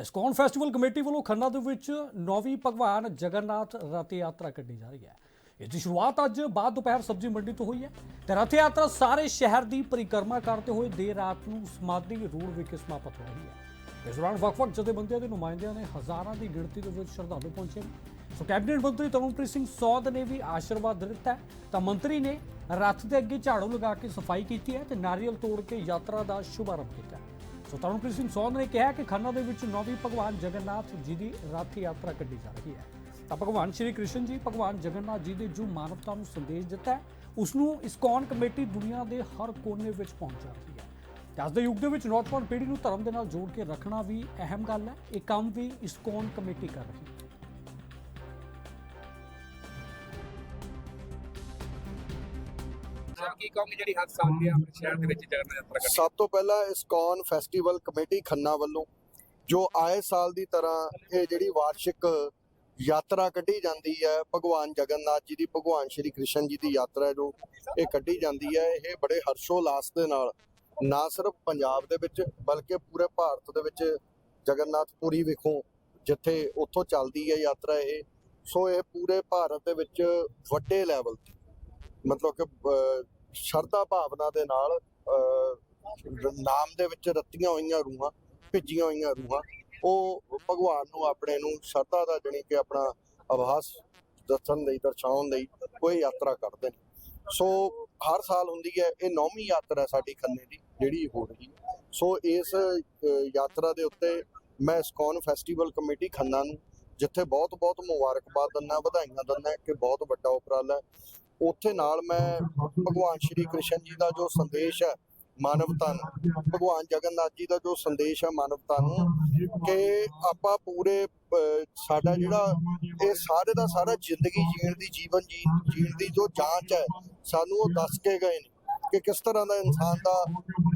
ਤਾਂ ISKCON festival committee ਵੱਲੋਂ ਖੰਨਾ ਦੇ ਵਿੱਚ ਨੌਵੀਂ ਭਗਵਾਨ ਜਗਨਨਾਥ ਰਥ ਯਾਤਰਾ ਕੱਢੀ ਜਾ ਰਹੀ ਹੈ। ਇਸ ਦੀ ਸ਼ੁਰੂਆਤ ਅੱਜ ਬਾਅਦ ਦੁਪਹਿਰ ਸਬਜ਼ੀ ਮੰਡੀ ਤੋਂ ਹੋਈ ਹੈ। ਤੇ ਰਥ ਯਾਤਰਾ ਸਾਰੇ ਸ਼ਹਿਰ ਦੀ ਪਰਿਕਰਮਾ ਕਰਦੇ ਹੋਏ ਦੇਰ ਰਾਤ ਨੂੰ ਸਮਾਧੀ ਰੋਡ ਵਿਖੇ ਸਮਾਪਤ ਹੋ ਰਹੀ ਹੈ। ਇਸ ਦੌਰਾਨ ਵੱਖ-ਵੱਖ ਜਥੇਬੰਦੀਆਂ ਦੇ ਨੁਮਾਇੰਦਿਆਂ ਨੇ ਹਜ਼ਾਰਾਂ ਦੀ ਗਿਣਤੀ ਦੇ ਵਿੱਚ ਸ਼ਰਧਾਲੂ ਪਹੁੰਚੇ ਨੇ। ਸੋ ਕੈਬਨਿਟ ਮੰਤਰੀ ਤਰਨਪ੍ਰੀਤ ਸਿੰਘ ਸੌਦ ਨੇ ਵੀ ਆਸ਼ੀਰਵਾਦ ਦਿੱਤਾ ਤਾਂ ਮੰਤਰੀ ਨੇ ਰੱਥ ਦੇ ਅੱਗੇ ਝਾੜੂ ਲਗਾ ਕੇ ਸਫ਼ਾਈ ਕੀਤੀ ਹੈ ਤੇ ਨਾਰੀਅਲ ਤੋੜ ਕੇ ਯਾਤਰਾ ਦਾ ਸ਼ੁਭਾਰੰਭ ਕੀਤਾ ਸੋ ਤਰਨਪ੍ਰੀਤ ਸਿੰਘ ਸੌਦ ਨੇ ਕਿਹਾ ਕਿ ਖੰਨਾ ਦੇ ਵਿੱਚ ਨੌਵੀਂ ਭਗਵਾਨ ਜਗਨਨਾਥ ਜੀ ਦੀ ਰੱਥ ਯਾਤਰਾ ਕੱਢੀ ਜਾ ਰਹੀ ਹੈ। ਤਾਂ ਭਗਵਾਨ ਸ਼੍ਰੀ ਕ੍ਰਿਸ਼ਨ ਜੀ, ਭਗਵਾਨ ਜਗਨਨਾਥ ਜੀ ਦੇ ਜੋ ਮਾਨਵਤਾ ਨੂੰ ਸੰਦੇਸ਼ ਦਿੱਤਾ ਹੈ ਉਸ ਨੂੰ ਇਸਕੌਨ ਕਮੇਟੀ ਦੁਨੀਆ ਦੇ ਹਰ ਕੋਨੇ ਵਿੱਚ ਪਹੁੰਚਾ ਰਹੀ ਹੈ। ਤੇ ਅੱਜ ਦੇ ਯੁੱਗ ਦੇ ਵਿੱਚ ਨੌਜਵਾਨ ਪੀੜ੍ਹੀ ਨੂੰ ਧਰਮ ਦੇ ਨਾਲ ਜੋੜ ਕੇ ਰੱਖਣਾ ਵੀ ਅਹਿਮ ਗੱਲ ਹੈ। ਇਹ ਕੰਮ ਵੀ ਇਸਕੌਨ ਕਮੇਟੀ ਕਰ ਰਹੀ ਹੈ। ਸਰ ਕੀ ਕਹੋਗੇ ਜਿਹੜੀ ਹਰ ਸਾਲ ਦੀ ਆਪਣੇ ਸ਼ਹਿਰ ਦੇ ਵਿੱਚ ਜਗਨ ਯਾਤਰਾ ਕੱਢੀ ਸਭ ਤੋਂ ਪਹਿਲਾਂ ਇਸਕੌਨ ਫੈਸਟੀਵਲ ਕਮੇਟੀ ਖੰਨਾ ਵੱਲੋਂ, ਜੋ ਆਏ ਸਾਲ ਦੀ ਤਰ੍ਹਾਂ ਇਹ ਜਿਹੜੀ ਵਾਰਸ਼ਿਕ ਯਾਤਰਾ ਕੱਢੀ ਜਾਂਦੀ ਹੈ, ਭਗਵਾਨ ਜਗਨਨਾਥ ਜੀ ਦੀ, ਭਗਵਾਨ ਸ਼੍ਰੀ ਕ੍ਰਿਸ਼ਨ ਜੀ ਦੀ ਯਾਤਰਾ ਜੋ ਇਹ ਕੱਢੀ ਜਾਂਦੀ ਹੈ, ਇਹ ਬੜੇ ਹਰਸ਼ੋਲਾਸ ਦੇ ਨਾਲ, ਨਾ ਸਿਰਫ ਪੰਜਾਬ ਦੇ ਵਿੱਚ, ਬਲਕਿ ਪੂਰੇ ਭਾਰਤ ਦੇ ਵਿੱਚ ਜਗਨਨਾਥਪੁਰੀ ਵਿਖੋਂ ਜਿੱਥੇ ਉੱਥੋਂ ਚੱਲਦੀ ਹੈ ਯਾਤਰਾ ਇਹ, ਸੋ ਇਹ ਪੂਰੇ ਭਾਰਤ ਦੇ ਵਿੱਚ ਵੱਡੇ ਲੈਵਲ ਤੇ। ਮਤਲਬ ਕਿ ਅਹ, ਸ਼ਰਧਾ ਭਾਵਨਾ ਦੇ ਨਾਲ ਅਹ, ਨਾਮ ਦੇ ਵਿੱਚ ਰੱਤੀਆਂ ਹੋਈਆਂ ਰੂਹਾਂ ਭਿੱਜੀਆਂ ਹੋਈਆਂ ਰੂਹਾਂ ਉਹ ਭਗਵਾਨ ਨੂੰ ਆਪਣੇ ਨੂੰ ਸ਼ਰਧਾ ਦਾ ਜਣੀ ਕਿ ਆਪਣਾ ਆਭਾਸ ਦੱਸਣ ਲਈ ਦਰਸਾਉਣ ਲਈ ਕੋਈ ਯਾਤਰਾ ਕਰਦੇ ਨੇ। ਸੋ ਹਰ ਸਾਲ ਹੁੰਦੀ ਹੈ ਇਹ ਨੌਵੀਂ ਯਾਤਰਾ ਸਾਡੀ ਖੰਨੇ ਦੀ ਜਿਹੜੀ ਹੋ ਰਹੀ ਹੈ। ਸੋ ਇਸ ਯਾਤਰਾ ਦੇ ਉੱਤੇ ਮੈਂ ਇਸਕੌਨ ਫੈਸਟੀਵਲ ਕਮੇਟੀ ਖੰਨਾ ਨੂੰ ਜਿੱਥੇ ਬਹੁਤ ਬਹੁਤ ਮੁਬਾਰਕਬਾਦ ਦਿੰਦਾ ਵਧਾਈਆਂ ਦਿੰਦਾ ਕਿ ਬਹੁਤ ਵੱਡਾ ਉਪਰਾਲਾ ਹੈ। ਉੱਥੇ ਨਾਲ ਮੈਂ ਭਗਵਾਨ ਸ਼੍ਰੀ ਕ੍ਰਿਸ਼ਨ ਜੀ ਦਾ ਜੋ ਸੰਦੇਸ਼ ਹੈ ਮਾਨਵਤਾ ਨੂੰ ਭਗਵਾਨ ਜਗਨਨਾਥ ਜੀ ਦਾ ਜੋ ਸੰਦੇਸ਼ ਹੈ ਮਾਨਵਤਾ ਨੂੰ ਕਿ ਆਪਾਂ ਪੂਰੇ ਸਾਡਾ ਜਿਹੜਾ ਇਹ ਸਾਰੇ ਦਾ ਸਾਰਾ ਜ਼ਿੰਦਗੀ ਜੀਣ ਦੀ, ਜੀਵਨ ਜੀਣ ਜੀਣ ਦੀ ਜੋ ਜਾਂਚ ਹੈ, ਸਾਨੂੰ ਉਹ ਦੱਸ ਕੇ ਗਏ ਨੇ ਕਿ ਕਿਸ ਤਰ੍ਹਾਂ ਦਾ ਇਨਸਾਨ ਦਾ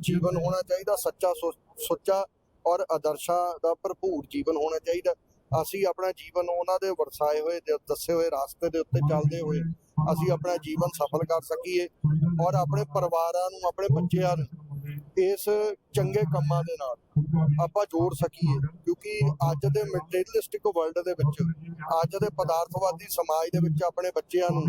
ਜੀਵਨ ਹੋਣਾ ਚਾਹੀਦਾ, ਸੱਚਾ ਸੁੱਚਾ ਔਰ ਆਦਰਸ਼ਾਂ ਦਾ ਭਰਪੂਰ ਜੀਵਨ ਹੋਣਾ ਚਾਹੀਦਾ। ਅਸੀਂ ਆਪਣਾ ਜੀਵਨ ਉਹਨਾਂ ਦੇ ਵਰਸਾਏ ਹੋਏ ਦੱਸੇ ਹੋਏ ਰਸਤੇ ਦੇ ਉੱਤੇ ਚੱਲਦੇ ਹੋਏ ਅਸੀਂ ਆਪਣਾ ਜੀਵਨ ਸਫਲ ਕਰ ਸਕੀਏ ਔਰ ਆਪਣੇ ਪਰਿਵਾਰਾਂ ਨੂੰ, ਆਪਣੇ ਬੱਚਿਆਂ ਨੂੰ ਇਸ ਚੰਗੇ ਕੰਮਾਂ ਦੇ ਨਾਲ ਆਪਾਂ ਜੋੜ ਸਕੀਏ। ਕਿਉਂਕਿ ਅੱਜ ਦੇ ਮਟੀਰੀਅਲਿਸਟਿਕ ਵਰਲਡ ਦੇ ਵਿੱਚ, ਅੱਜ ਦੇ ਪਦਾਰਥਵਾਦੀ ਸਮਾਜ ਦੇ ਵਿੱਚ ਆਪਣੇ ਬੱਚਿਆਂ ਨੂੰ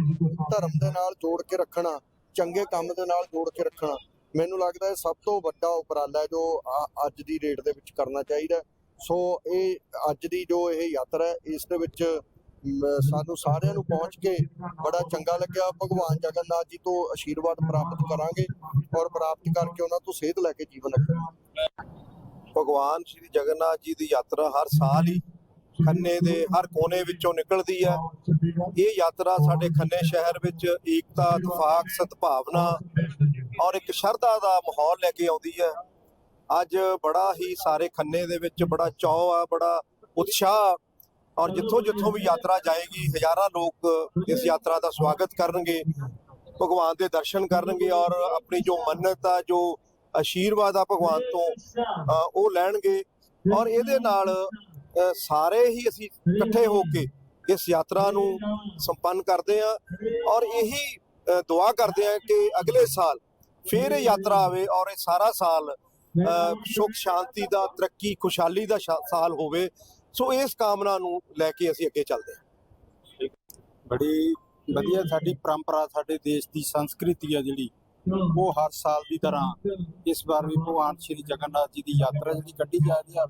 ਧਰਮ ਦੇ ਨਾਲ ਜੋੜ ਕੇ ਰੱਖਣਾ, ਚੰਗੇ ਕੰਮ ਦੇ ਨਾਲ ਜੋੜ ਕੇ ਰੱਖਣਾ, ਮੈਨੂੰ ਲੱਗਦਾ ਹੈ ਸਭ ਤੋਂ ਵੱਡਾ ਉਪਰਾਲਾ ਜੋ ਅੱਜ ਦੀ ਰੇਟ ਦੇ ਵਿੱਚ ਕਰਨਾ ਚਾਹੀਦਾ ਸੋ ਇਹ ਅੱਜ ਦੀ ਜੋ ਇਹ ਯਾਤਰਾ ਹੈ, ਇਸ ਦੇ ਵਿੱਚ ਸਾਨੂੰ ਸਾਰਿਆਂ ਨੂੰ ਪਹੁੰਚ ਕੇ ਬੜਾ ਚੰਗਾ ਲੱਗਿਆ। ਭਗਵਾਨ ਜਗਨਨਾਥ ਜੀ ਤੋਂ ਆਸ਼ੀਰਵਾਦ ਪ੍ਰਾਪਤ ਕਰਾਂਗੇ ਔਰ ਪ੍ਰਾਪਤ ਕਰਕੇ ਉਹਨਾਂ ਤੋਂ ਸੇਧ ਲੈ ਕੇ ਜੀਵਨ ਅੱਗੇ ਭਗਵਾਨ ਸ਼੍ਰੀ ਜਗਨਨਾਥ ਜੀ ਦੀ ਯਾਤਰਾ ਹਰ ਸਾਲ ਹੀ ਖੰਨੇ ਦੇ ਹਰ ਕੋਨੇ ਵਿੱਚੋਂ ਨਿਕਲਦੀ ਹੈ। ਇਹ ਯਾਤਰਾ ਸਾਡੇ ਖੰਨੇ ਸ਼ਹਿਰ ਵਿੱਚ ਏਕਤਾ, ਇਤਫਾਕ, ਸਦਭਾਵਨਾ ਔਰ ਇੱਕ ਸ਼ਰਧਾ ਦਾ ਮਾਹੌਲ ਲੈ ਕੇ ਆਉਂਦੀ ਹੈ। ਅੱਜ ਬੜਾ ਹੀ ਸਾਰੇ ਖੰਨੇ ਦੇ ਵਿੱਚ ਬੜਾ ਚਾਅ ਆ ਬੜਾ ਉਤਸ਼ਾਹ ਔਰ ਜਿੱਥੋਂ ਜਿੱਥੋਂ ਵੀ ਯਾਤਰਾ ਜਾਏਗੀ ਹਜ਼ਾਰਾਂ ਲੋਕ ਇਸ ਯਾਤਰਾ ਦਾ ਸਵਾਗਤ ਕਰਨਗੇ ਭਗਵਾਨ ਦੇ ਦਰਸ਼ਨ ਕਰਨਗੇ ਔਰ ਆਪਣੀ ਜੋ ਮੰਨਤ ਆ ਜੋ ਆਸ਼ੀਰਵਾਦ ਆ ਭਗਵਾਨ ਤੋਂ ਅ, ਉਹ ਲੈਣਗੇ। ਔਰ ਇਹਦੇ ਨਾਲ ਸਾਰੇ ਹੀ ਅਸੀਂ ਇਕੱਠੇ ਹੋ ਕੇ ਇਸ ਯਾਤਰਾ ਨੂੰ ਸੰਪੰਨ ਕਰਦੇ ਆ ਔਰ ਇਹੀ ਦੁਆ ਕਰਦੇ ਆ ਕਿ ਅਗਲੇ ਸਾਲ ਫੇਰ ਇਹ ਯਾਤਰਾ ਆਵੇ ਔਰ ਇਹ ਸਾਰਾ ਸਾਲ ਸੁਖ ਸ਼ਾਂਤੀ ਦਾ ਤਰੱਕੀ ਖੁਸ਼ਹਾਲੀ ਦਾ ਸਾਲ ਹੋਵੇ ਸੋ ਇਸ ਕਾਮਨਾ ਨੂੰ ਲੈ ਕੇ ਅਸੀਂ ਅੱਗੇ ਚੱਲਦੇ ਹਾਂ। ਬੜੀ ਵਧੀਆ ਸਾਡੀ ਪਰੰਪਰਾ ਸਾਡੇ ਦੇਸ਼ ਦੀ ਸੰਸਕ੍ਰਿਤੀ ਹੈ ਜਿਹੜੀ ਉਹ ਹਰ ਸਾਲ ਦੀ ਤਰ੍ਹਾਂ ਇਸ ਵਾਰ ਵੀ ਭਗਵਾਨ ਸ਼੍ਰੀ ਜਗਨਨਾਥ ਜੀ ਦੀ ਯਾਤਰਾ ਜਿਹੜੀ ਕੱਢੀ ਜਾ ਰਹੀ ਆ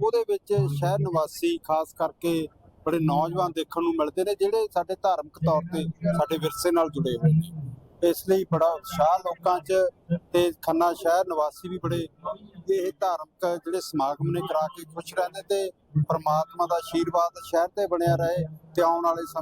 ਉਹਦੇ ਵਿੱਚ ਸ਼ਹਿਰ ਨਿਵਾਸੀ ਖਾਸ ਕਰਕੇ ਬੜੇ ਨੌਜਵਾਨ ਦੇਖਣ ਨੂੰ ਮਿਲਦੇ ਨੇ ਜਿਹੜੇ ਸਾਡੇ ਧਾਰਮਿਕ ਤੌਰ ਤੇ ਸਾਡੇ ਵਿਰਸੇ ਨਾਲ ਜੁੜੇ ਹੋਏ ਨੇ। ਇਸ ਲਈ ਬੜਾ ਉਤਸ਼ਾਹ ਲੋਕਾਂ 'ਚ ਤੇ ਖੰਨਾ ਸ਼ਹਿਰ ਨਿਵਾਸੀ ਵੀ ਬੜੇ ਇਹ ਧਾਰਮਿਕ ਜਿਹੜੇ ਸਮਾਗਮ ਨੇ ਕਰਾ ਕੇ ਖੁਸ਼ ਰਹਿੰਦੇ ਤੇ ਪ੍ਰਮਾਤਮਾ ਦਾ ਆਸ਼ੀਰਵਾਦ ਸ਼ਹਿਰ ਤੇ ਬਣਿਆ ਰਹੇ ਤੇ ਆਉਣ ਵਾਲੇ ਸਮੇਂ